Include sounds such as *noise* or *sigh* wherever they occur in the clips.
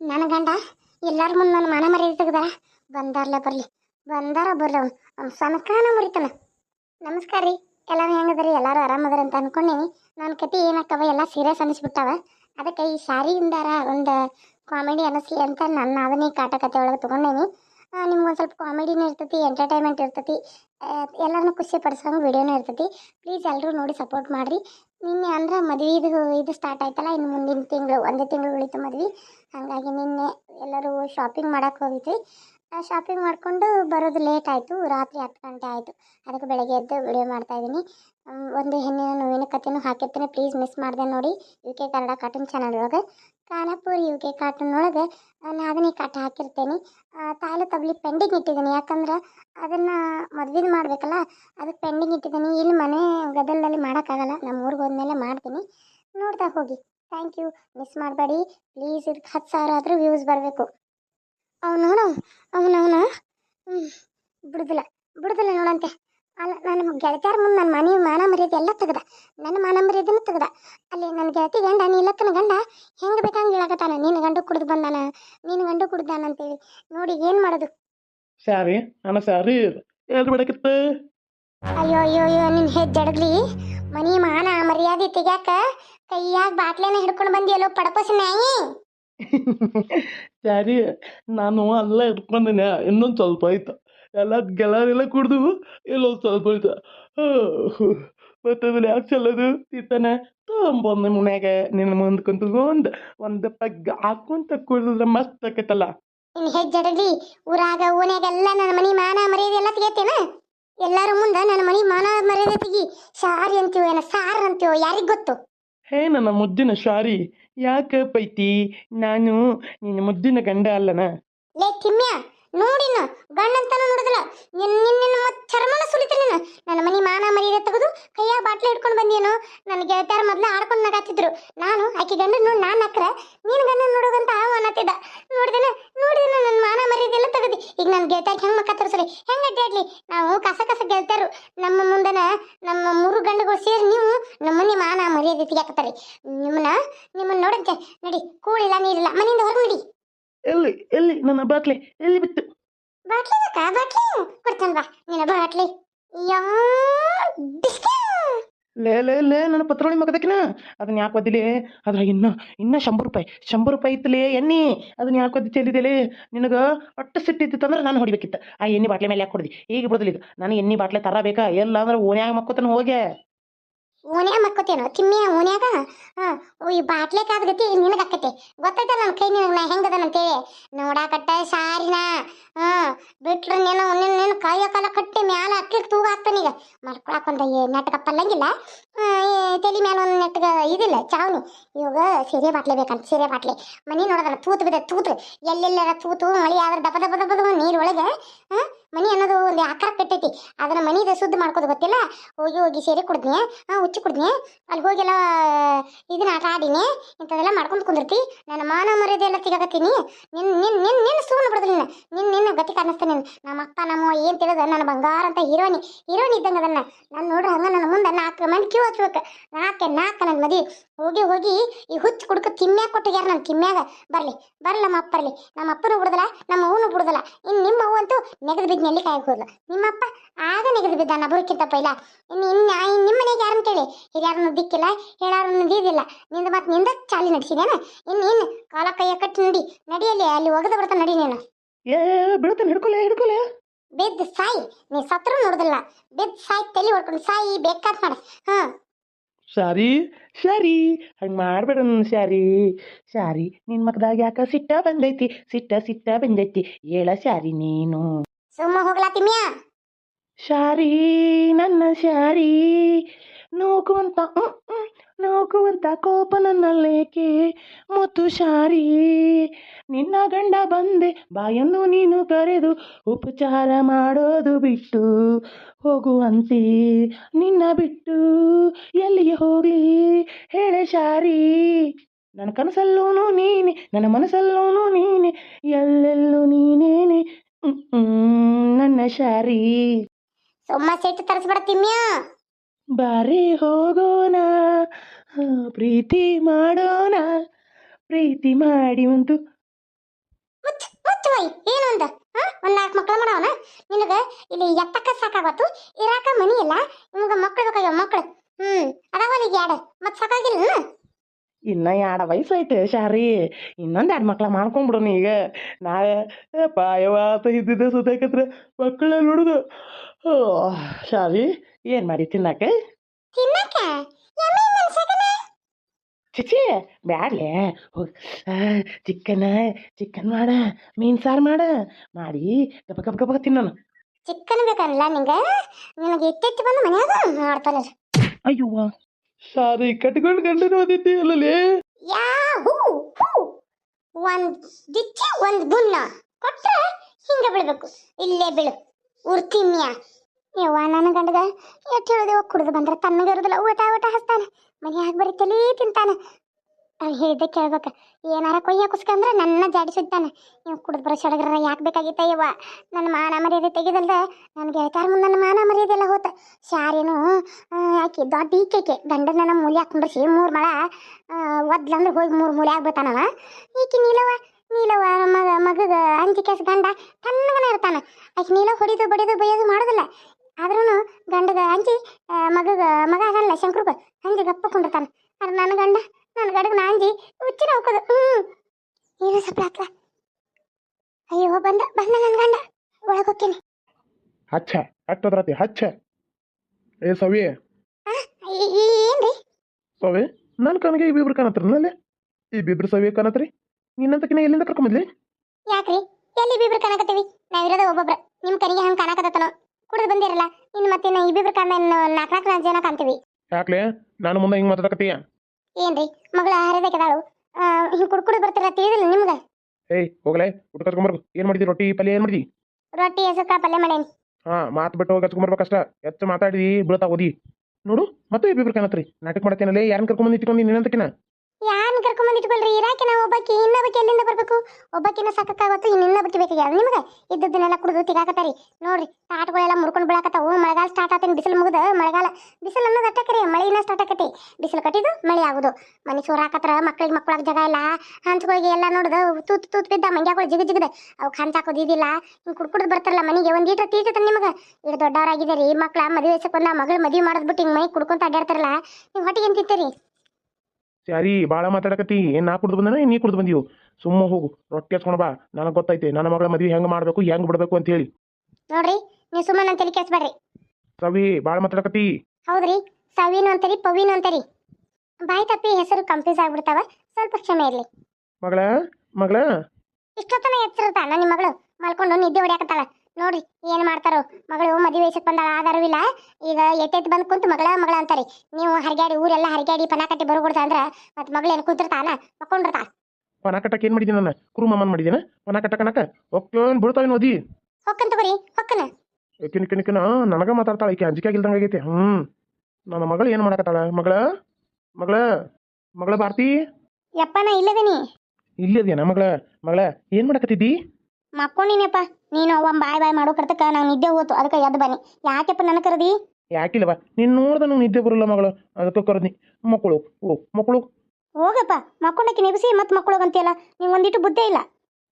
ನನ್ನ ಗಂಡ, ಎಲ್ಲಾರ ಮುಂದೆ ನನ್ನ ಮಾನ ಮರ್ಯಾದೆ ತೆಗ್ದಾರ? ಬಂದಾರ್ಲ ಬರ್ಲಿ. ಬಂದಾರ ಬರ್ಲಿ ಅವ್ನು ಅವ್ನು ಸನಕಾನ ಮುರಿತಾನ. ನಮಸ್ಕಾರ ರೀ. ಎಲ್ಲರೂ ಹೆಂಗದ್ರಿ ಎಲ್ಲರೂ ಆರಾಮದಾರ ಅಂತ ಅನ್ಕೊಂಡೇನಿ. ನನ್ನ ಕತೆ ಏನಾಕವ ಎಲ್ಲ ಸೀರಿಯಸ್ ಅನಿಸ್ಬಿಟ್ಟಾವ. ಅದಕ್ಕೆ ಈ ಶಾರಿಯಿಂದಾರ ಒಂದು ಕಾಮಿಡಿ ಅನ್ನಿಸ್ಲಿ ಅಂತ ನನ್ನ ಅದನ್ನೇ ಕಾಟ ಕತೆ ಒಳಗೆ ತೊಗೊಂಡೇನಿ. ನಿಮ್ಗೊಂದು ಸ್ವಲ್ಪ ಕಾಮಿಡಿನೂ ಇರ್ತೈತಿ ಎಂಟರ್ಟೈನ್ಮೆಂಟ್ ಇರ್ತೈತಿ. ಎಲ್ಲರನ್ನೂ ಖುಷಿ ಪಡಿಸೋ ವಿಡಿಯೋನೂ ಇರ್ತೈತಿ. ಪ್ಲೀಸ್ ಎಲ್ಲರೂ ನೋಡಿ ಸಪೋರ್ಟ್ ಮಾಡಿರಿ. ನಿನ್ನೆ ಅಂದ್ರೆ ಮದುವೆ ಇದು ಇದು ಸ್ಟಾರ್ಟ್ ಆಯ್ತಲ್ಲ, ಇನ್ನು ಮುಂದಿನ ತಿಂಗಳು, ಒಂದು ತಿಂಗಳು ಉಳಿತು ಮದ್ವೆ. ಹಾಗಾಗಿ ನಿನ್ನೆ ಎಲ್ಲರೂ ಶಾಪಿಂಗ್ ಮಾಡೋಕೆ ಹೋಗಿದ್ವಿ. ಶಾಪಿಂಗ್ ಮಾಡಿಕೊಂಡು ಬರೋದು ಲೇಟ್ ಆಯಿತು, ರಾತ್ರಿ ಹತ್ತು ಗಂಟೆ ಆಯಿತು. ಅದಕ್ಕೆ ಬೆಳಗ್ಗೆ ಎದ್ದು ವಿಡಿಯೋ ಮಾಡ್ತಾಯಿದ್ದೀನಿ ಒಂದು ಹೆಣ್ಣಿನ ನೋವಿನ ಕಥೆನೂ ಹಾಕಿರ್ತೀನಿ. ಪ್ಲೀಸ್ ಮಿಸ್ ಮಾಡಿದೆ ನೋಡಿ. U K Kannada cartoon channel ಒಳಗೆ. ಖಾನಾಪುರ್ ಒಳಗೆ ನಾನು ಅದನ್ನೇ ಕಟ್ ಹಾಕಿರ್ತೀನಿ. ತಾಯಿಲು ತಬ್ಲಿ ಪೆಂಡಿಂಗ್ ಇಟ್ಟಿದ್ದೀನಿ ಯಾಕಂದ್ರೆ ಅದನ್ನು ಮದ್ವೆದು ಮಾಡಬೇಕಲ್ಲ ಅದಕ್ಕೆ ಪೆಂಡಿಂಗ್ ಇಟ್ಟಿದ್ದೀನಿ ಇಲ್ಲಿ ಮನೆ ಗದಲದಲ್ಲಿ ಮಾಡೋಕ್ಕಾಗಲ್ಲ ನಮ್ಮ ಊರಿಗೆ ಹೋದ್ಮೇಲೆ ಮಾಡ್ತೀನಿ. ನೋಡ್ತಾ ಹೋಗಿ. ಥ್ಯಾಂಕ್ ಯು ಮಿಸ್ ಮಾಡಬೇಡಿ. ಪ್ಲೀಸ್ ಇದಕ್ಕೆ ಹತ್ತು ಸಾವಿರ ಆದರೂ ವ್ಯೂಸ್ ಬರಬೇಕು. ಅವನು ನೋಡು ಹ್ಞೂ ಬಿಡುದಿಲ್ಲ ಬಿಡುದಿಲ್ಲ ನೋಡಂತೆ. ಅಲ್ಲ ನನ್ನ ಗೆಳತಿಯರ ಮುಂದೆ ನನ್ನ ಮನೆ ಮಾನ ಮರ್ಯಾದೆ ಎಲ್ಲ ತೆಗ್ದ ನನ್ನ ಮಾನ ಮರ್ಯಾದೆನೂ ತೆಗ್ದ. ಅಲ್ಲಿ ನನ್ನ ಗೆಳತಿ ಗಂಡ ನೀಲಕ್ಕನ ಗಂಡ ಹೆಂಗೆ ಬೇಕಂಗೆ ಹೇಳಕತ್ತಾನ? ನೀನು ಗಂಡು ಕುಡ್ದು ಬಂದಾನ? ನೀನು ಗಂಡು ಕುಡ್ದಾನ ಅಂತೇಳಿ ನೋಡಿ ಏನು ಮಾಡೋದು? ಸ್ಯಾರಿ ನನ್ನ ಸ್ಯಾರಿ ಎಲ್ಲಿ ಬಿಡಕಿತ್ತ. ಅಯ್ಯೋ ಅಯ್ಯೋ ಅಯ್ಯೋ ನಿನ್ನ ಹೆಜ್ಜಡಗ್ಲಿ ಮನಿ ಮಾನ ಮರ್ಯಾದೆ ತೆಗ್ಯಾಕ ಕೈಯಾಗ ಬಾಟ್ಲೇನ ಹಿಡ್ಕೊಂಡು ಬಂದಿಯಲ್ಲೋ ಪಡಪಸಿ ನಾಯಿ? *laughs* ಸ್ಯಾರಿ ನಾನು ಅಲ್ಲ ಇಟ್ಕೊಂಡಿನ ಇನ್ನೊಂದು ಸ್ವಲ್ಪ ಐತ ಎಲ್ಲ ಗೆಲ್ಲರೆಲ್ಲ ಕುಡ್ದು ಎಲ್ಲೋ ಸ್ವಲ್ಪ ಮತ್ತೆ ಮತ್ತು ಅದನ್ನ ಯಾಕೆ ಚೆಲ್ಲೋದು? ತಿಂತಾನೆ ತೊಗೊಂಬಂದು ಮನ್ಯಾಗ ನಿನ್ನ ಮುಂದೆ ಕುಂತ್ಕೊಂಡು ಒಂದು ಪಗ್ ಹಾಕೊಂತ ಕುಡಿದ್ರೆ ಮಸ್ತ್ ಆಕೈತಲ್ಲ. ನಿನ್ನ ಹೆಜ್ಜಡಲಿ ಊರಾಗ ಓನ್ಯಾಗೆಲ್ಲ ನನ್ನ ಮನೆ ಮಾನ ಮರ್ಯಾದೆ ಎಲ್ಲ ತೆಗಿತೇನ ಎಲ್ಲರ ಮುಂದೆ ನನ್ನ ಮನೆ ಮಾನ ಮರ್ಯಾದೆ ತೆಗಿ. ಸಾರಿ ಅಂತೀವೋ ಏನ ಸಾರ್ ಅಂತೀವೋ ಯಾರಿಗೆ ಗೊತ್ತು? ಹೇ ನನ್ನ ಮುದ್ದಿನ ಶಾರಿ ಯಾಕೆ ಪೈತಿ? ನಾನು ನಿನ್ನ ಮುದ್ದಿನ ಗಂಡ ಅಲ್ಲನ? ಲೇ ತಿಮ್ಯ ನೋಡಿನ ಗಂಡಂತನೂ ನೋಡುದಿಲ್ಲ. ನಿನ್ನ ಚರ್ಮನ ಸುಲಿತ ನೀನು. ನನ್ನ ಮನಿ ಮಾನ ಮರ್ಯಾದೆ ತೆಗೆದು ಕೈಯ ಬಾಟ್ಲಿ ಹಿಡ್ಕೊಂಡು ಬಂದೇನು ನನ್ನ ಗೆಳತಿಯರ ಮೊದ್ಲು ಆಡ್ಕೊಂಡು ನಗಾತಿದ್ರು ನಾನು ಆಕೆ ಗಂಡ ನೋಡಿ ನಾನು ಅಕ್ರ ನೀನು ಗಂಡ ನೋಡೋದಂತ ಅವ ಅನ್ನತ್ತಿದ್ದ. ನೋಡಿದನ ನೋಡಿದನ ನನ್ನ ಮಾನ ಮರ್ಯಾದೆ ಎಲ್ಲ ತೆಗದಿ. ಈಗ ನನ್ನ ಗೆಳತಿಯರ್ ಹೆಂಗ್ ಮಕ್ಕ ತೋರಿಸಲಿ ಹೆಂಗ್ ಅಡ್ಡಾಡ್ಲಿ ನಾವು ಕಸ ಕಸ ಗೆಳತಿಯರು ನಮ್ಮ ಮುಂದನ ನಮ್ಮ ಮೂರು ಗಂಡುಗಳು ಸೇರಿ ನೀವು ನಮ್ಮ ಮನೆ ಮಾನ ಮರ್ಯಾದೆ ತೆಗಿಯಾಕತ್ತಾರೆ ನಿಮ್ಮನ್ನ ನಿಮ್ಮನ್ನ ನೋಡಂತೆ ನಡಿ ಕೂಳಿಲ್ಲ ನೀರಿಲ್ಲ ಮನೆಯಿಂದ ಹೊರಗೆ ನಡಿ ಎಲ್ಲಿ ಎಲ್ಲಿ ನನ್ನ ಬಾಟ್ಲಿ ಎಲ್ಲಿ ಬಿತ್ತು ಬಾಟ್ಲಿ ಬೇಕಾ ಬಾಟ್ಲಿ ಕೊಡ್ತಾನೆ ಬಾ ನಿನ್ನ ಬಾಟ್ಲಿ ಯಾ ಲೇ ಲೇ ಲೇ, ನನ್ನ ಪತ್ರೊಳಿ ಮಗದಕ್ಕಿನ. ಅದನ್ನ ಯಾಕೆ ಒದ್ದಿಲಿ? ಅದ್ರಾಗ ಇನ್ನ ಇನ್ನ ಶಂಬರ್ ರೂಪಾಯಿ. ಶಂಬರ್ ರೂಪಾಯಿ ಇತ್ತಲೇ ಎಣ್ಣೆ. ಅದನ್ನ ಯಾಕೆ ಒದ್ದಿ ಚೆಲ್ಲಿದೆಲೆ? ನಿನಗೆ ಒಟ್ಟು ಸಿಟ್ಟಿತ್ತು ಅಂದ್ರೆ ನಾನು ಹೊಡಿಬೇಕಿತ್ತು. ಆ ಎಣ್ಣೆ ಬಾಟ್ಲಿ ಮೇಲೆ ಯಾಕೆ ಕೊಡ್ದಿ ಈಗ ಬಿಡೋದಿಲ್ಲ ಈಗ ನಾನು ಎಣ್ಣೆ ಬಾಟ್ಲಿ ತರಬೇಕಾ ಎಲ್ಲ ಅಂದ್ರೆ ಓನ್ಯಾಗ ಮಕ್ಕೋತನ ಹೋಗೆ ಓನ್ಯಾಗ ಮಕ್ಕೋತೇನು? ತಿಮ್ಮಿಯ ಓನ್ಯಾಗ ಹಾ ಈ ಬಾಟ್ಲೆ ಕಾದ ಗತಿ ನಿನಗೆ ಅಕ್ಕತೆ ಗೊತ್ತೈತಲ್ಲ ನನ್ನ ಕೈ ನಿನಗೆ ನಾ ಹೆಂಗದನಂತೇಳಿ ನೋಡಾಕಟ್ಟ ಸಾರಿನ. ಹಾ, ಬಿಟ್ರೆ ನೀನು ನಿನ್ನ ನಿನ್ನ ಕೈಯ ಕಾಲ ಕಟ್ಟಿ ಮ್ಯಾಲ ಅಕ್ಕಿ ತೂಗ ಹಾಕ್ತಾನೀಗ ಮಾಡ್ಕೊಳಕ್ ಒಂದು ನೆಟ್ಗ ಪಲ್ಲಂಗಿಲ್ಲ ತಲೆ ಮ್ಯಾಲ ಒಂದು ನೆಟ್ಗ ಇದಿಲ್ಲ, ಚಾವ್ನಿ. ಇವಾಗ ಸೀರೆ ಬಾಟ್ಲೆ ಬೇಕಂತ, ಸೀರೆ ಬಾಟ್ಲೆ. ಮನಿ ನೋಡೋದಲ್ಲ, ತೂತು ಬಿದ ತೂತು. ಎಲ್ಲೆಲ್ಲಾರ ತೂತು, ಮಳಿ ಆದ್ರೆ ದಪ ದಪ ದಪ ದಪ ನೀರೊಳಗೆ ಹಾ, ಮನಿ ಅನ್ನೋದು ಒಂದು ಆಕಾರ ಕಟ್ಟೈತಿ. ಅದನ್ನ ಮನಿದ ಶುದ್ಧ ಮಾಡ್ಕೋದು ಗೊತ್ತಿಲ್ಲ? ಹೋಗಿ ಹೋಗಿ ಸೀರೆ ಕೊಡ್ತೀನಿ ಹುಚ್ಚಿ ಕುಡ್ದ್ನಿ, ಅಲ್ಲಿ ಹೋಗೆಲ್ಲ ಇದನ್ನ ಆಟ ಆಡಿನಿ ಇಂಥದೆಲ್ಲ ಮಾಡ್ಕೊಂಡು ಕುಂದಿರ್ತಿ. ನನ್ನ ಮಾನ ಮರ್ಯಾದೆ ಎಲ್ಲ ಸಿಗಾಕತ್ತೀನಿ ನಿನ್ ನಿನ್ ನಿನ್ ನಿನ್ನ ಸುಮ್ಮನೆ ಬಿಡೋದಿಲ್ಲ ನಿನ್ನ. ನಿನ್ನ ನಿನ್ನ ಗತಿ ಕಾಣಿಸ್ತಾನೆ ನಮ್ಮ ಅಪ್ಪ, ನಮ್ಮ ಏನು ತಿಳಿದ ನನ್ನ ಬಂಗಾರ ಅಂತ ಹೀರೋನಿ ಹೀರೋನಿ ಇದ್ದಂಗೆ ಅದನ್ನ. ನಾನು ನೋಡ್ರಿ ಹಂಗ ನನ್ನ ಮುಂದೆ ನಾಲ್ಕು ಮಂದಿ ಕ್ಯೂ ಹಚ್ಬೇಕು ನಾಲ್ಕೆ, ನಾಲ್ಕು ನನ್ನ ಮದಿ ಹೋಗಿ ಹೋಗಿ ಈ ಹುಚ್ಚು ಕುಡ್ಕ ತಿಮ್ಮ್ಯಾಗ ಕೊಟ್ಟಿಗ್ಯಾರ ನನ್ನ ತಿಮ್ಮ್ಯಾಗ ಬರ್ಲಿ ಬರ್ಲಿ ನಮ್ಮ ಅಪ್ಪ ಬರ್ಲಿ. ನಮ್ಮ ಅಪ್ಪನೂ ಬಿಡುದಲ್ಲ, ನಮ್ಮ ಅವನು ಬಿಡುದಿಲ್ಲ. ಇನ್ನು ನಿಮ್ಮ ಅವ್ವ ಅಂತೂ ನೆಗದು ಬಿದ್ದು ನೆಲ್ಲಿ ಕಾಯಕ್ಕೆ ಹೋದ್ಲು. ನಿಮ್ಮ ಅಪ್ಪ ಆಗ ನೆಗದು ಬಿದ್ದ ನಬರಕ್ಕಿಂತ ಪೈಲ. ಇನ್ನು ಇನ್ನು ನಿಮ್ಮ ಮನೆಗೆ ಯಾರನ್ನು ಕೇಳಿ? ಹಿರಿಯಾರನ್ನು ದಿಕ್ಕಿಲ್ಲ, ಹೇಳಾರನ್ನು ದೀದಿಲ್ಲ ನಿಂದ ಮತ್ತೆ ನಿಂದ ಚಾಲಿ ನಡೆಸಿದೇನ ಇನ್ನು ಇನ್ನು ಕಾಲ ಕೈಯ ಕಟ್ಟಿ ನಡಿ. ನಡಿಯಲ್ಲಿ ಅಲ್ಲಿ ಒಗದು ಬರ್ತಾನೆ ನಡಿ ನೀನು. ಏ ಬಿಡ್ತಾನೆ ಹಿಡ್ಕೊಲೆ ಹಿಡ್ಕೊಲೆ. ಬಿದ್ದು ಸಾಯಿ ನೀ ಸತ್ರು ನೋಡುದಿಲ್ಲ. ಬಿದ್ದು ಸಾಯಿ ತಲೆ ಹೊಡ್ಕೊಂಡು ಸಾಯಿ ಬೇಕಾದ್ ಮಾಡ. ಹಾ. ಶಾರಿ ಶಾರಿ ಹಂಗೆ ಮಾಡ್ಬೇಡ ನನ್ನ ಶಾರಿ. ಶಾರಿ ನಿನ್ನ ಮಗದಾಗ ಯಾಕ ಸಿಟ್ಟ ಬಂದೈತಿ? ಸಿಟ್ಟ ಸಿಟ್ಟ ಬಂದೈತಿ. ಹೇಳ ಶಾರಿ ನೀನು. ಸುಮ್ಮ ಹೋಗ್ಲಾ ತಿಮ್ಯಾ? ಶಾರಿ ನನ್ನ ಶಾರಿ. ನೋಕುವಂತ ಹ್ಮ್, ಹ್ಮ್, ನೋಕುವಂತ ಕೋಪ ನನ್ನಲ್ಲೇಕೆ ಮುತ್ತು ಶಾರಿ ನಿನ್ನ ಗಂಡ ಬಂದೆ ಬಾಯನ್ನು ನೀನು ಕರೆದು ಉಪಚಾರ ಮಾಡೋದು ಬಿಟ್ಟು ಹೋಗುವಂತೆ. ನಿನ್ನ ಬಿಟ್ಟು ಎಲ್ಲಿಗೆ ಹೋಗ್ಲಿ? ಹೇಳೆ ಶಾರಿ ನನ್ನ ಕನಸಲ್ಲೂನು ನೀನೆ ನನ್ನ ಮನಸ್ಸಲ್ಲೂನು ನೀನೆ ಎಲ್ಲೆಲ್ಲೂ ನೀನೇನೆ. ನನ್ನ ಶಾರಿ. ಸೊಮ್ಮ ಸೆಟ್ ತರಿಸ್ಬೇಡ ಬಾರಿ ಹೋಗೋಣ ಪ್ರೀತಿ ಮಾಡೋಣ ಪ್ರೀತಿ ಮಾಡಿ ಒಂದು ಓಯ್ ಏನು ಅಂದ? ಒಂದ್ ನಾಲ್ಕು ಮಕ್ಕಳು ಮಾಡವನ ನಿನಗ ಇಲ್ಲಿ ಎತ್ತಕ್ಕ ಸಾಕಾಗತ್ತು ಇರಾಕ ಮನಿ ಇಲ್ಲ ನಿಮ್ಗ ಮಕ್ಳು ಬೇಕಾಗ್ಯಾವ ಮಕ್ಳು. ಹ್ಮ್ ಅದಾವಲ್ಲ ಈಗ ಯಾಡ? ಮತ್ ಸಾಕಾಗಿಲ್ಲ ಇನ್ನ? ಎರಡು ವಯಸ್ಸು ಐತೆ ಶಾರಿ ಇನ್ನೊಂದು ಎರಡು ಮಕ್ಳ ಮಾಡ್ಕೊಂಬಿಡೋಣ ಈಗ ನಾಳೆ ಪಾಯವಾತ ಇದ್ದಿದ್ದೆ ಸುತ್ತಾಕತ್ರ ಮಕ್ಕಳ ನೋಡುದು. ಶಾರಿ ಏನು ಮಾಡಿ ತಿನ್ನಕ್ಕೆ? ಚಿಚಿ ಬ್ಯಾಡ್ಲೆ. ಹೋಗ್ ಚಿಕನ್ ಚಿಕನ್ ಮಾಡ ಮೀನ್ ಸಾರು ಮಾಡ. ಮಾಡಿ ಗಪ ಗಪ ಗಪ ತಿನ್ನೋಣ ಚಿಕನ್ ಬೇಕಲ್ಲ ನಿಂಗ? ನಿನಗೆ ಎತ್ತೆತ್ತಿ ಬಂದು ಮನ್ಯಾಗ ಮಾಡ್ತಾನೆ ಅಯ್ಯವ್ವ ಸಾರಿ ಕಟ್ಕೊಂಡು ಗಂಡನ ಓದಿದ್ದಿ ಅಲ್ಲಲೇ ಯಾಹೂ ಒಂದ್ ದಿಚ್ಚ ಒಂದ್ ಬುನ್ನ. ಕೊಟ್ರೆ ಹಿಂಗ ಬೀಳ್ಬೇಕು. ಇಲ್ಲೇ ಬೀಳು. ಉರ್ತಿಮ್ಯ ಯವ್ವ, ನನ್ನ ಗಂಡಗ ಎಷ್ಟು ಹೇಳಿದೆವ ಕುಡಿದು ಬಂದ್ರೆ? ತಣ್ಣಗೆ ಇರೋದಿಲ್ಲ. ಊಟ ಊಟ ಹಸ್ತಾನೆ ಮನ್ಯಾಗ ಬರೀ ತಲೆ ತಿಂತಾನೆ. ಅವ್ರು ಹೇಳಿದ್ದೆ ಕೇಳ್ಬೇಕ. ಏನಾರ ಕೊಯ್ಯ ಕುಸ್ಕಂದ್ರೆ ನನ್ನ ಜಾಡಿ ನೀವು ಕುಡಿದು ಬರೋ ಸಡಗರ ಯಾಕೆ ಬೇಕಾಗಿತ್ತ ಯವ್ವ? ನನ್ನ ಮಾನ ಮರ್ಯಾದೆ ತೆಗೆದಲ್ದ? ನನ್ನ ಗೆಳತಾರ ಮುಂದೆ ನನ್ನ ಮಾನ ಮರ್ಯಾದೆ ಎಲ್ಲ ಹೋತ. ಶಾರೇನು ಆಕಿ ದೊಡ್ಡ ಈಕೆಕೆ. ಗಂಡನ ನನ್ನ ಮೂಲೆ ಹಾಕೊಂಡ್ರಿ ಮೂರು ಮಳ ಒದ್ಲಂದ್ರೆ ಹೋಗಿ ಮೂರು ಮೂಲೆ ಆಗ್ಬಿಡ್ತಾನವ. ಈಕಿ ನೀಲವ ನೀಲವ ಮಗ, ಮಗಗ ಅಂಜಿಕೆಸ್ ಗಂಡ ತಣ್ಣಗನ ಇರ್ತಾನೆ. ಆಕೆ ನೀಲ ಹೊಡಿದು, ಬಡಿದು ಬೈಯೋದು ಮಾಡೋದಿಲ್ಲ. ಆದ್ರೂ ಗಂಡಗ ಅಂಜಿ ಮಗಗ ಮಗ ಆಗಲ್ಲ ಶಂಕರ್ಗ ಹಂಗೆ ಗಪ್ಪಕೊಂಡಿರ್ತಾನ ಆದ್ರೆ ನನ್ನ ಗಂಡ ನನ್ನ ಗಡಗ ನಾಂಜಿ ಉಚ್ಚಿ ಹುಚ್ಚಿನ ಹೋಗೋದು ಹ್ಮ್ ಏನು ಹತ್ರ ಅಯ್ಯೋ ಬಂದ ಬಂದ ನನ್ನ ಗಂಡ. ಒಳಗೆ ಹೋಗ್ತೀನಿ ಹಚ್ಚ ಅಟ್ಟದ್ರತಿ ಹಚ್ಚ. ಏ ಸವಿ ಏನ್ರಿ? ಸವಿ ನನ್ನ ಕಣಗೆ ಇಬ್ಬಿಬ್ರು ಕಾಣತ್ರನಲ್ಲೇ ಇಬ್ಬಿಬ್ರು ಸವಿ ಕಾಣತ್ರಿ. ನಿನ್ನಂತಕಿನ ಎಲ್ಲಿಂದ ಕರ್ಕೊಂಬದ್ಲಿ ಯಾಕ್ರಿ? ಎಲ್ಲಿ ಇಬ್ಬಿಬ್ರು ಕಾಣಕತ್ತೀವಿ? ನಾವಿರೋದು ಒಬ್ಬೊಬ್ರು. ನಿಮ್ಮ ಕನಿಗೆ ಹಂಗೆ ಕಾಣಕತ್ತತನೋ? ಕುಡಿದು ಬಂದಿರಲ್ಲ ಇನ್ನು ಮತ್ತೆ ಇಬ್ಬಿಬ್ರು ಕಾಣ ನಾಲ್ಕು ನಾಲ್ಕು ಜನ ಕಾಣ್ತೀವಿ. ಯಾಕ್ಲೆ? ನಾನು ಮುಂದೆ ಹಿಂಗೆ ಮಾತಾಡಕತ್ತೀಯ ಏನ್ರಿ ಮಗಳ ಹರಿದಕ್ಕೆದಾಳು ಹಿಂಗೆ ಕುಡ್ ಕುಡಿದು ಬರ್ತಿರ ತಿಳಿದಿಲ್ಲ ನಿಮ್ಗೆ? ಏಯ್ ಹೋಗಲೇ ಊಟ ಕರ್ಕೊಂಬರ್ಬೇಕು ಏನು ಮಾಡಿದಿ ರೊಟ್ಟಿ ಪಲ್ಯ ಏನು ಮಾಡಿದಿ? ರೊಟ್ಟಿ ಹೆಸರು ಪಲ್ಯ ಮಾಡೇನಿ. ಹಾ ಮಾತು ಬಿಟ್ಟು ಹೋಗಿ ಹಚ್ಕೊಂಬರ್ಬೇಕಷ್ಟ ಹೆಚ್ಚು ಮಾತಾಡಿ ಬೀಳ್ತಾ ಓದಿ. ನೋಡು ಮತ್ತೆ ಇಬ್ಬಿಬ್ರು ಕಾಣತ್ರಿ ನಾಟಕ ಮಾಡತ್ತೇನಲ್ಲೇ ಯಾರನ್ನ ಕರ್ಕೊಂಬಂದು ಇಟ್ಕೊಂಡು ನಿನ್ನಂತಕಿನ ಯಾರನ್ನ ಕರ್ಕೊಂಡ್ ಇಟ್ಕೊಳ್ರಿ? ಇರಾಕೆ ನಾವು ಒಬ್ಬಾಕಿ, ಇನ್ನೊಬ್ಬಾಕಿ ಎಲ್ಲಿಂದ ಬರ್ಬೇಕು? ಒಬ್ಬಾಕಿನ ಸಾಕಾಗತ್ತು ಇನ್ನು ಇನ್ನೊಬ್ಬಾಕಿ ಬೇಕಾಗ್ಯಾವ ನಿಮಗೆ? ಇದ್ದದ್ದನ್ನೆಲ್ಲ ಕುಡಿದು ತಿಗಾಕತ್ತಾರಿ. ನೋಡ್ರಿ, ತಾಟ್ಗಳೆಲ್ಲ ಮುರ್ಕೊಂಡು ಬಿಳಾಕತ್ತಾವು. ಮಳೆಗಾಲ ಸ್ಟಾರ್ಟ್ ಆತೇನೆ, ಬಿಸಿಲು ಮುಗಿದ ಮಳೆಗಾಲ. ಬಿಸಿಲು ಅನ್ನೋದು ಅಟ್ಟಕರಿ ಮಳೆನ ಸ್ಟಾರ್ಟ್ ಆಕತಿ ಬಿಸಿಲು ಕಟ್ಟಿದ್ದು ಮಳೆ ಆಗುದು. ಮನೆ ಸೂರ ಹಾಕತ್ರ, ಮಕ್ಳಿಗೆ ಮಕ್ಕಳಾಗ ಜಾಗ ಇಲ್ಲ. ಹಂಚ್ಗಳಿಗೆ ಎಲ್ಲ ನೋಡುದು, ತೂತು ತೂತ್ ಬಿದ್ದ, ಮಂಗ್ಯಾಗಳು ಜಿಗ ಜಿಗದ. ಅವು ಹಂಚ್ ಹಾಕೋದು ಇದಿಲ್ಲ. ಹಿಂಗೆ ಕುಡ್ಕುಡ್ದು ಬರ್ತಾರಲ್ಲ ಮನೆಗೆ, ಒಂದು ಈಟ್ರ ತೀಟತ ನಿಮಗೆ? ಎರಡ್ ದೊಡ್ಡವರಾಗಿದೆ ರೀ, ಮಕ್ಳ ಮದುವೆ ಬಂದ, ಮಗಳು ಮದುವೆ ಮಾಡಿದ್ಬಿಟ್ಟು ಹಿಂಗೆ ಮೈ ಕುಡ್ಕೊಂತ ಅಡ್ಡಾಡ್ತಾರಲ್ಲ ನೀವು ಹೊಟ್ಟಿಗೆ ಏನು ಸರಿ ಭಾಳ ಮಾತಾಡಕತ್ತಿ ಏನು ನಾ ಕುಡ್ದು ಬಂದನ ನೀ ಕುಡ್ದು ಬಂದಿವು ಸುಮ್ಮ ಹೋಗು ರೊಟ್ಟಿ ಹಚ್ಕೊಂಡು ಬಾ ನನಗೆ ಗೊತ್ತೈತೆ ನನ್ನ ಮಗಳ ಮದುವೆ ಹೆಂಗೆ ಮಾಡಬೇಕು ಹೆಂಗೆ ಬಿಡಬೇಕು ಅಂತ ಹೇಳಿ. ನೋಡ್ರಿ ನೀವು ಸುಮ್ಮನೆ ನನ್ನ ತಲೆ ಕೆಡಿಸ್ಬೇಡ್ರಿ ಸವಿ ಭಾಳ ಮಾತಾಡಕತ್ತಿ. ಹೌದ್ರಿ ಸವಿನು ಅಂತರಿ ಪವಿನು ಅಂತರಿ. ಬಾಯಿ ತಪ್ಪಿ ಹೆಸರು ಕನ್ಫ್ಯೂಸ್ ಆಗ್ಬಿಡ್ತಾವ ಸ್ವಲ್ಪ ಕ್ಷಮೆ ಇರಲಿ. ಮಗಳ ಮಗಳ. ಇಷ್ಟೊತ್ತನ ಎಚ್ಚರಿರ್ತಾನ ನನ್ನ ಮಗಳು? ಮಲ್ಕೊಂಡು ನಿದ್ದೆ ಹೊಡ್ಯಾಕತ್ತಾಳ. ನೋಡ್ರಿ ಏನು ಮಾಡ್ತಾರೋ? ಮಗಳು ಮದುವೆ ವಯಸ್ಸಕ್ಕೆ ಬಂದಾಳ ಆಧಾರವಿಲ್ಲ ಈಗ ಎತ್ತೆತ್ ಬಂದು ಕುಂತು ಮಗಳ ಮಗಳ ಅಂತಾರೆ. ನೀವು ಹರಿಗಾಡಿ ಊರೆಲ್ಲ ಹರಿಗಾಡಿ ಪನ ಕಟ್ಟಿ ಬರೋಬಿಡ್ತಾ ಅಂದ್ರ ಮತ್ ಮಗಳು ಏನು ಕುಂತಿರ್ತಾನ? ಮಕ್ಕೊಂಡಿರ್ತಾ ಪನ ಕಟ್ಟಕ್ಕೆ ಏನು ಮಾಡಿದ್ದೀನಿ ನಾನು? ಕುರು ಮಾಮನ್ ಮಾಡಿದ್ದೀನ? ಪನ ಕಟ್ಟಕನಕ ಒಕ್ಕೇನು ಬೀಳ್ತಾವೇನು ಓದಿ ಹೊಕ್ಕನ್ ತಗೋರಿ ಹೊಕ್ಕನ. ಕಿನ್ ಕಿನ್ ಕಿನ ನನಗ ಮಾತಾಡ್ತಾಳೆ ಈಕೆ ಅಂಜಿಕೆ ಆಗಿಲ್ದಂಗೆ ಆಗೈತೆ. ಹ್ಞೂ ನನ್ನ ಮಗಳು ಏನು ಮಾಡಕತ್ತಾಳ? ಮಗಳ? ಮಗಳ? ಮಗಳ ಭಾರತಿ? ಯಪ್ಪನ ಇಲ್ಲದೇನಿ. ಇಲ್ಲದೇ ಅದೇನ ಮಗಳ? ಮಗಳ ಏನು ಮಾಡಕತ್ತಿದ್ದಿ? ಮಕ್ಕೊಂಡಿನಪ್ಪ ನೀನು ಅವ್ವ ಬಾಯ್ ಬಾಯ್ ಮಾಡೋ ಕರ್ತಕ ನಾನು ನಿದ್ದೆ ಹೋತು. ಅದಕ್ಕೆ ಎದ್ದು ಬನ್ನಿ. ಯಾಕೆಪ್ಪ ನನ್ನ ಕರದಿ? ಯಾಕಿಲ್ಲವ ನೀನು ನೋಡ್ದ ನಂಗೆ ನಿದ್ದೆ ಬರಲ್ಲ ಮಗಳ. ಅದಕ್ಕೆ ಕರೆದ್ನಿ ಮಕ್ಕಳು ಓ ಮಕ್ಕಳು. ಹೋಗಪ್ಪ. ಮಕ್ಕೊಂಡಕ್ಕೆ ನೆಬಸಿ ಮತ್ತೆ ಮಕ್ಕಳೋಗಂತಿಯಲ್ಲ. ನೀವು ಒಂದಿಟ್ಟು ಬುದ್ಧಿ ಇಲ್ಲ.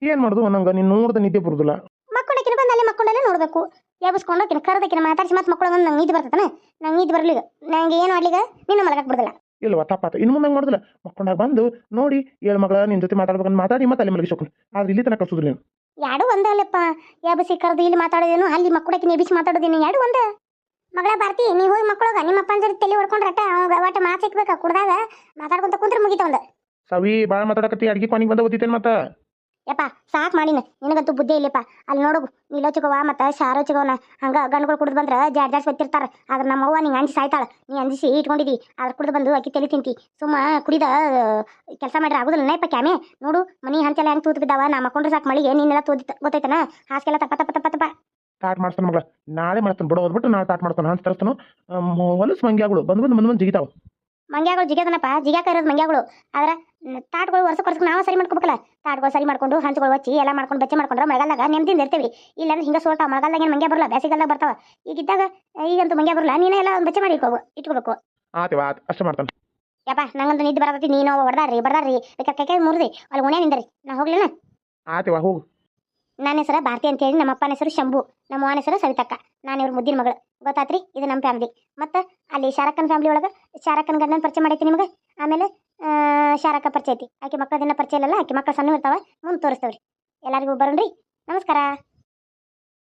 ಏನು ಮಾಡುದು ನಂಗೆ? ನೀನು ನೋಡ್ದ ನಿದ್ದೆ ಬರುದಿಲ್ಲ. ಮಕ್ಕೊಂಡಕ್ಕಿನ ಬಂದು ಅಲ್ಲಿ ಮಕ್ಕೊಂಡಲ್ಲೇ ನೋಡ್ಬೇಕು. ಎಬ್ಸ್ಕೊಂಡೋಕಿನ ಕರೆದಕ್ಕಿನ ಮಾತಾಡಿಸಿ ಮತ್ತೆ ಮಕ್ಕಳು ಬಂದು ನಂಗೆ ನಿದ್ದೆ ಬರ್ತದನ? ನಂಗೆ ನಿದ್ದೆ ಬರಲಿಗ ನಂಗೆ ಏನು ಮಾಡ್ಲಿಗ ನಿನ್ನ ಮಲಗಕ್ಕೆ ಬಿಡಲ್ಲ ಇಲ್ವಾ ತಪ್ಪಾತ. ಇನ್ನು ಮುಂದೆ ಮಾಡುದಿಲ್ಲ. ಮಕ್ಕೊಂಡಾಗ ಬಂದು ನೋಡಿ ಏಳು ಮಗಳ ನಿನ್ನ ಜೊತೆ ಮಾತಾಡ್ಬೇಕಂತ ಮಾತಾಡಿ ಮತ್ತೆ ಅಲ್ಲಿ ಮಲಗಿಸೋಕೊಂಡು ಆದ್ರೆ ಇಲ್ಲಿ ತನಕ ಕಳ್ಸೋದಿಲ್ಲ ನೀನು. ಯಾಡು ಒಂದಲ್ಲಪ್ಪ ಎಬ್ಸಿ ಕರೆದು ಇಲ್ಲಿ ಮಾತಾಡೋದೇನು ಅಲ್ಲಿ ಮಕ್ಕಳಕ್ಕೆ ನೆಬಿಸಿ ಮಾತಾಡೋದೇನು ಯಾಡು ಒಂದೇ? ಮಗಳ ಬರ್ತಿ ನೀವು ಹೋಗಿ ಮಕ್ಕಳೋಗ ನಿಮ್ಮ ಅಪ್ಪನ ಜೊತೆ ತಲೆ ಹೊಡ್ಕೊಂಡ್ರಟ ಅವಾಗ ಒಟ್ಟು ಮಾತು ಸಿಕ್ಬೇಕಾ ಕುಡ್ದಾಗ ಮಾತಾಡ್ಕೊಂತ ಕುಂತ್ರ ಮುಗಿತ ಒಂದು ಸವಿ ಭಾಳ ಮಾತಾಡಕತ್ತಿ ಅಡ್ಗೆ ಕೊನಿಗೆ ಬಂದ ಓದಿತ್ತೇನು ಮತ್ತೆ? ಯಪ್ಪ ಸಾಕು ಮಾಡಿನ ನಿನಗಂತೂ ಬುದ್ಧಿ ಇಲ್ಲಪ್ಪ. ಅಲ್ಲಿ ನೋಡು ನೀಲೋ ಚಿಗವ ಮತ್ತು ಶಾರೋ ಚಿಗವನ ಹಂಗ ಗಂಡುಗಳು ಕುಡಿದು ಬಂದ್ರೆ ಜಾಡ್ ಜಾಡ್ಸ್ ಬತ್ತಿರ್ತಾರ ಆದ್ರೆ ನಮ್ಮ ಅವ್ವ ನಿಂಗೆ ಅಂಜಿ ಸಾಯ್ತಾಳ ನೀ ಅಂಜಿಸಿ ಇಟ್ಕೊಂಡಿದಿ ಅದ್ರ ಕುಡಿದು ಬಂದು ಅಕ್ಕಿ ತಲೆ ತಿಂತಿ. ಸುಮ್ಮ ಕುಡಿದ ಕೆಲಸ ಮಾಡ್ರೆ ಆಗುದಿಲ್ಲ ನೇಪ ಕ್ಯಾಮೆ. ನೋಡು ಮನಿ ಹಂತೆಲ್ಲ ಹೆಂಗೆ ತೂತ್ ಬಿದ್ದಾವ ನಾ ಮಕ್ಕೊಂಡ್ರೆ ಸಾಕು ಮಳಿಗೆ ನೀನೆಲ್ಲ ತೂದಿತ್ತ ಗೊತ್ತೈತನ? ಹಾಸ್ಗೆಲ್ಲ ತಪ್ಪ ತಪ್ಪ ತಪ್ಪ ತಪ್ಪ. ಸ್ಟಾರ್ಟ್ ಮಾಡ್ತಾನೆ ಮಗಳ ನಾಳೆ ಮಾಡ್ತಾನೆ. ಬಿಡೋ ಹೋದ್ಬಿಟ್ಟು ನಾಳೆ ಸ್ಟಾರ್ಟ್ ಮಾಡ್ತಾನೆ ಅಂತ ತರಿಸ್ತಾನು. ಹೊಲಸು ಮಂಗ್ಯಾಗಳು. ಬಂದು ಬಂದು ಬಂದು ಬಂದು ಜಿಗಿತಾವ. ಮಂಗ್ಯಾಗಳು ಜಿಗ್ಯದನಪ್ಪ. ಜಿಗ್ಯಾಕ ಇರೋದು ಮಂಗ್ಯಾಗಳು. ಆದ್ರೆ ತಾಟ್ಗಳು ವರ್ಷಕ್ಕೆ ವರ್ಷಕ್ಕೆ ನಾವು ಸರಿ ಮಾಡ್ಕೋಬೇಕಲ್ಲ. ತಾಟ್ಗಳು ಸರಿ ಮಾಡ್ಕೊಂಡು ಹಂಚುಗಳು ಹಚ್ಚಿ ಎಲ್ಲ ಮಾಡ್ಕೊಂಡು ಬಚ್ಚೆ ಮಾಡ್ಕೊಂಡ್ರೆ ಮಳೆಗಾಲದಾಗ ನೆಮ್ಮದಿಯಿಂದ ಇರ್ತೀವಿ. ಇಲ್ಲಾಂದ್ರೆ ಹಿಂಗೆ ಸೋಲ್ತಾವ. ಮಳೆಗಾಲದಾಗ ಏನು ಮಂಗ್ಯ ಬರಲ್ಲ. ಬೇಸಿಗೆಲ್ದಾಗ ಬರ್ತಾವ. ಈಗಿದ್ದಾಗ ಈಗಂತೂ ಮಂಗ್ಯಾ ಬರಲ್ಲ. ನೀನೇ ಎಲ್ಲ ಬೆಚ್ಚೆ ಮಾಡಿ ಇಟ್ಕೋಬು ಇಟ್ಕೋಬೇಕು. ಆತೇವ ಆತ. ಅಷ್ಟೇ ಮಾಡ್ತಾನೆ. ಯಪ್ಪ ನಂಗಂತೂ ನಿದ್ದೆ ಬರತೈತಿ. ನೀನು ಹೊಡೆದಾಡ್ರಿ ಬಡದಾಡ್ರಿ. ಬೇಕಾದ್ರೆ ಕೈ ಕೈ ಮುರಿದಿ. ಅಲ್ಲಿ ಓಣೆ ನಿಂದ್ರಿ. ನಾ ಹೋಗ್ಲೇನ? ಆತೇವ ಹೋಗು. ನನ್ನ ಹೆಸರು ಭಾರತಿ ಅಂತೇಳಿ ನಮ್ಮ ಅಪ್ಪನ ಹೆಸರು ಶಂಭು, ನಮ್ಮ ಅವನ ಹೆಸರು ಸವಿತಕ್ಕ, ನಾನು ಇವ್ರ ಮುದ್ದಿನ ಮಗಳು. ಗೊತ್ತಾತ್ರಿ? ಇದು ನಮ್ಮ ಫ್ಯಾಮಿಲಿ ಮತ್ತು ಅಲ್ಲಿ ಶಾರಕ್ಕನ ಫ್ಯಾಮಿಲಿ ಒಳಗೆ ಶಾರಕ್ಕನ ಗಂಡನ ಪರಿಚಯ ಮಾಡೈತಿ ನಿಮಗೆ. ಆಮೇಲೆ ಶಾರಕ ಶಾರಕ್ಕ ಪರಿಚಯ ಐತಿ. ಆಕೆ ಮಕ್ಕಳ ದಿನ ಪರಿಚಯ ಇಲ್ಲಲ್ಲ, ಆಕೆ ಮಕ್ಕಳು ಸಣ್ಣ ಇರ್ತಾವೆ, ಮುಂದೆ ತೋರಿಸ್ತೇವ್ರಿ. ಎಲ್ಲರಿಗೂ ಬರೋಣ್ರಿ. ನಮಸ್ಕಾರ.